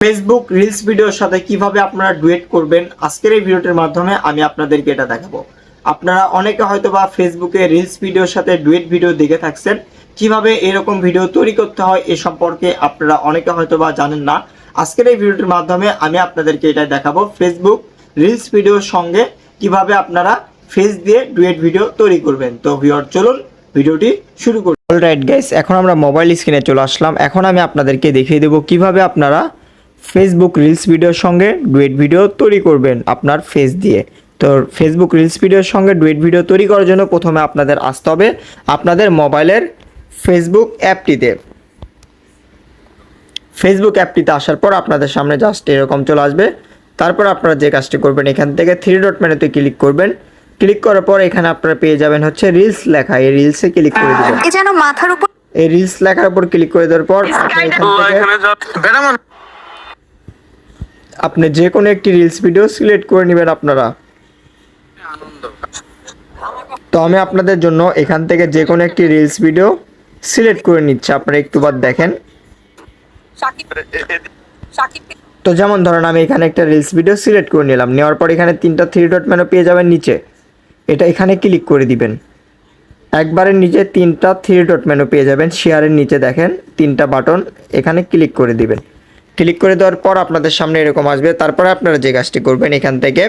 Facebook reels ভিডিওর সাথে কীভাবে আপনারা ডুয়েট করবেন, আজকের এই ভিডিওটির মাধ্যমে আমি আপনাদেরকে এটা দেখাবো। আপনারা অনেকে হয়তো বা ফেসবুকে রিলস ভিডিওর সাথে ডুয়েট ভিডিও দেখে থাকছেন। কীভাবে এরকম ভিডিও তৈরি করতে হয় এ সম্পর্কে আপনারা অনেকে হয়তো বা জানেন না। আজকের এই ভিডিওটির মাধ্যমে আমি আপনাদেরকে এটা দেখাবো ফেসবুক রিলস ভিডিওর সঙ্গে কীভাবে আপনারা ফেস দিয়ে ডুয়েট ভিডিও তৈরি করবেন। তো ভিওর চলুন ভিডিওটি শুরু করুন অলরাইট গাইস এখন আমরা মোবাইল স্ক্রিনে চলে আসলাম। এখন আমি আপনাদেরকে দেখিয়ে দেবো কীভাবে আপনারা ফেসবুক রিলস ভিডিওর সঙ্গে ডুয়েট ভিডিও তৈরি করবেন আপনার ফেস দিয়ে। তো ফেসবুক রিলস ভিডিওর সঙ্গে ডুয়েট ভিডিও তৈরি করার জন্য প্রথমে আপনাদের আসতে হবে আপনাদের মোবাইলের ফেসবুক অ্যাপটিতে। ফেসবুক অ্যাপটিতে আসার পর আপনাদের সামনে জাস্ট এরকম চলে আসবে। তারপর আপনারা যে কাজটি করবেন এখান থেকে থ্রি ডট মেনুতে ক্লিক করবেন। ক্লিক করার পর এখানে আপনারা পেয়ে যাবেন হচ্ছে রিলস লেখা। এই রিলসে ক্লিক করে দেবেন। এ যেন মাথার উপর এই রিলস লেখার উপর ক্লিক করে দেওয়ার পর আপনি এখান থেকে আপনি যে কোনো একটি রিলস ভিডিও সিলেক্ট করে নেবেন আপনারা। তো আমি আপনাদের জন্য এখান থেকে যে কোনো একটি রিলস ভিডিও সিলেক্ট করে নিচ্ছি। আপনারা একটু বাদ দেখেন। তো যেমন ধরেন আমি এখানে একটা রিলস ভিডিও সিলেক্ট করে নিলাম। নেওয়ার পর এখানে তিনটা থ্রি ডট মেনু পেয়ে যাবেন নিচে। এটা এখানে ক্লিক করে দিবেন। একবারের নিচে তিনটা থ্রি ডট মেনু পেয়ে যাবেন। শেয়ারের নিচে দেখেন তিনটা বাটন এখানে ক্লিক করে দিবেন। ক্লিক করে দেওয়ার পর আপনাদের সামনে এরকম আসবে। তারপরে আপনারা যে কাজটি করবেন এখান থেকে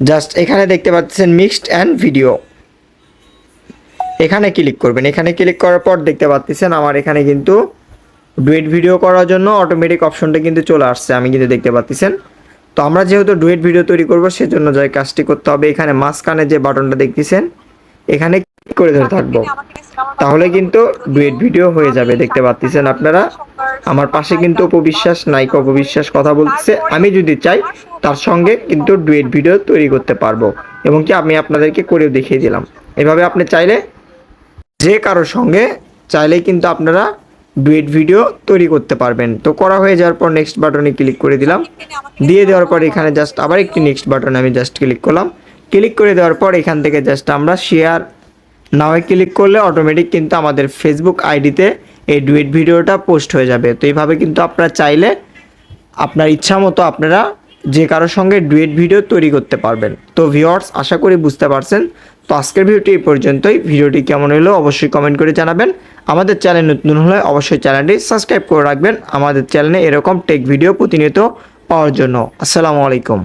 জাস্ট এখানে দেখতে পাচ্ছেন মিক্সড অ্যান্ড ভিডিও এখানে ক্লিক করবেন। এখানে ক্লিক করার পর দেখতে পাচ্ছেন আমার এখানে কিন্তু ডুয়েট ভিডিও করার জন্য অটোমেটিক অপশনটা কিন্তু চলে আসছে, আমি কিন্তু দেখতে পাচ্ছেন। তো আমরা যেহেতু ডুয়েট ভিডিও তৈরি করব, সেজন্য যে কাজটি করতে হবে, এখানে মাঝখানে যে বাটনটা দেখতেছেন, এখানে ক্লিক করে ধরে থাকব। তাহলে কিন্তু ডুয়েট ভিডিও হয়ে যাবে, দেখতে পাচ্ছেন আপনারা। আমার পাশে কিন্তু অপবিশ্বাস, নায়িকা অপবিশ্বাস কথা বলতেছে। আমি যদি চাই, তার সঙ্গে কিন্তু ডুয়েট ভিডিও তৈরি করতে পারব এবং কি আমি আপনাদেরকে করেও দেখিয়ে দিলাম। এভাবে আপনি চাইলে যে কারোর সঙ্গে চাইলেই কিন্তু আপনারা ডুয়েট ভিডিও তৈরি করতে পারবেন। তো করা হয়ে যাওয়ার পর নেক্সট বাটনে ক্লিক করে দিলাম। দিয়ে দেওয়ার পর এখানে জাস্ট আবার একটি নেক্সট বাটনে আমি জাস্ট ক্লিক করলাম। ক্লিক করে দেওয়ার পর এখান থেকে জাস্ট আমরা শেয়ার নাওয়ে ক্লিক করলে অটোমেটিক কিন্তু আমাদের ফেসবুক আইডিতে এই ডুয়েট ভিডিওটা পোস্ট হয়ে যাবে। তো এইভাবে কিন্তু আপনারা চাইলে আপনার ইচ্ছা মতো আপনারা যে কারোর সঙ্গে ডুয়েট ভিডিও তৈরি করতে পারবেন। তো ভিওয়ার্স আশা করি বুঝতে পারছেন। তো আজকের ভিডিওটি এই পর্যন্তই। ভিডিওটি কেমন হলো অবশ্যই কমেন্ট করে জানাবেন। আমাদের চ্যানেল নতুন হলে অবশ্যই চ্যানেলটি সাবস্ক্রাইব করে রাখবেন। আমাদের চ্যানেলে এরকম টেক ভিডিও প্রতিনিয়ত পাওয়ার জন্য। আসসালামু আলাইকুম।